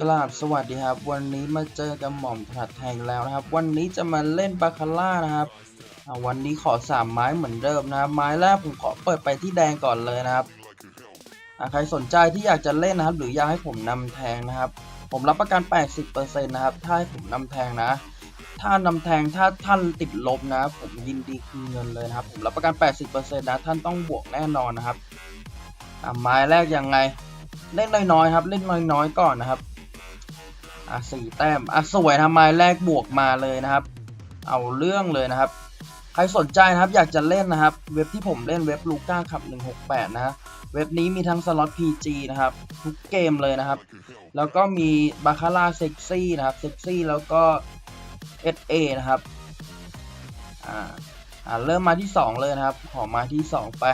กราบสวัสดีครับ วันนี้มาเจอกับหม่อมถัดแทงแล้วนะครับ วันนี้จะมาเล่นบาคาร่านะครับวันนี้ขอสามไม้เหมือนเดิมนะครับไม้แรกผมขอเปิดไปที่แดงก่อนเลยนะครับใครสนใจที่อยากจะเล่นนะครับ หรืออยากให้ผมนำแทงนะครับ ผมรับประกัน 80%นะครับถ้าให้ผมนำแทงนะ ถ้านำแทงถ้าท่านติดลบนะผมยินดีคืนเงินเลยนะครับ ผมรับประกัน 80%นะท่านต้องบวกแน่นอนนะครับไม้แรกยังไงเล่นน้อยๆครับ เล่นน้อยๆก่อนนะครับ อะสี่แต้มอะสวยทำไมแรกบวกมาเลยนะครับ เอาเรื่องเลยนะครับ ใครสนใจนะครับอยากจะเล่นนะครับ เว็บที่ผมเล่นเว็บลูก้าขับ 168 นะ เว็บนี้มีทั้งสล็อต PG นะครับ ทุกเกมเลยนะครับ แล้วก็มีบาคาร่าเซ็กซี่นะครับเซ็กซี่แล้วก็ SA นะครับอ่าอ่าเริ่มมาที่ 2 เลยนะครับ ขอมาที่ 2 ไป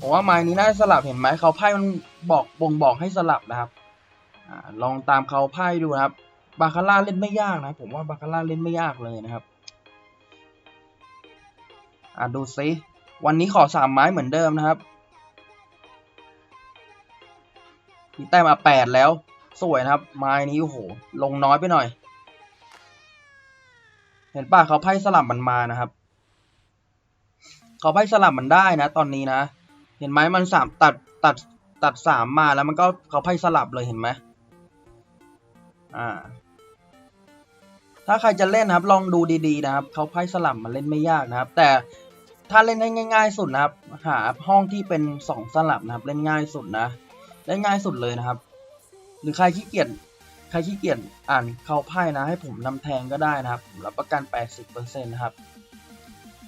ผมว่าไม้นี้น่าจะสลับเห็นไหมเขาไพ่มันบอกบ่งบอกให้สลับนะครับ ลองตามเขาไพ่ดูนะครับบาคาร่าเล่นไม่ยากนะ ผมว่าบาคาร่าเล่นไม่ยากเลยนะครับอ่าดูซิวันนี้ขอสามไม้เหมือนเดิมนะครับมีแต้มมาแปดแล้ว สวยนะครับ ไม้นี้โอ้โห ลงน้อยไปหน่อย เห็นป่ะเขาไพ่สลับมันมานะครับ เขาไพ่สลับมันได้นะ ตอนนี้นะ เห็นไหมมันสามตัดตัดตัดสามมาแล้วมันก็เขาไพ่สลับเลยเห็นไหม อ่า ถ้าใครจะเล่นนะครับ ลองดูดีๆนะครับเขาไพ่สลับมันเล่นไม่ยากนะครับ แต่ถ้าเล่นได้ง่าย ๆ สุดนะครับ หาห้องที่เป็นสองสลับนะครับ เล่นง่ายสุดนะเล่นง่ายสุดเลยนะครับ หรือใครขี้เกียจใครขี้เกียจอ่านเขาไพ่นะ ให้ผมนำแทงก็ได้นะครับรับประกัน 80%นะครับ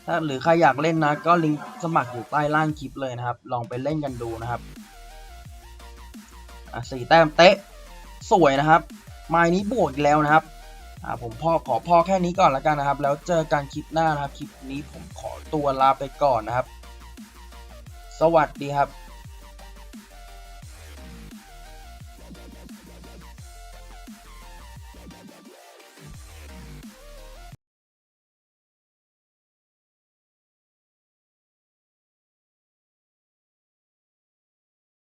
ถ้าหรือใครอยากเล่นนะ ก็ลิงก์สมัครอยู่ใต้ล่างคลิปเลยนะครับ ลองไปเล่นกันดูนะครับอะสี่แต้มเตะสวยนะครับ ไม้นี้บวกอีกแล้วนะครับอ่าผมพ่อขอพ่อแค่นี้ก่อนแล้วกันนะครับ แล้วเจอกันคลิปหน้านะครับ คลิปนี้ผมขอตัวลาไปก่อนนะครับ สวัสดีครับ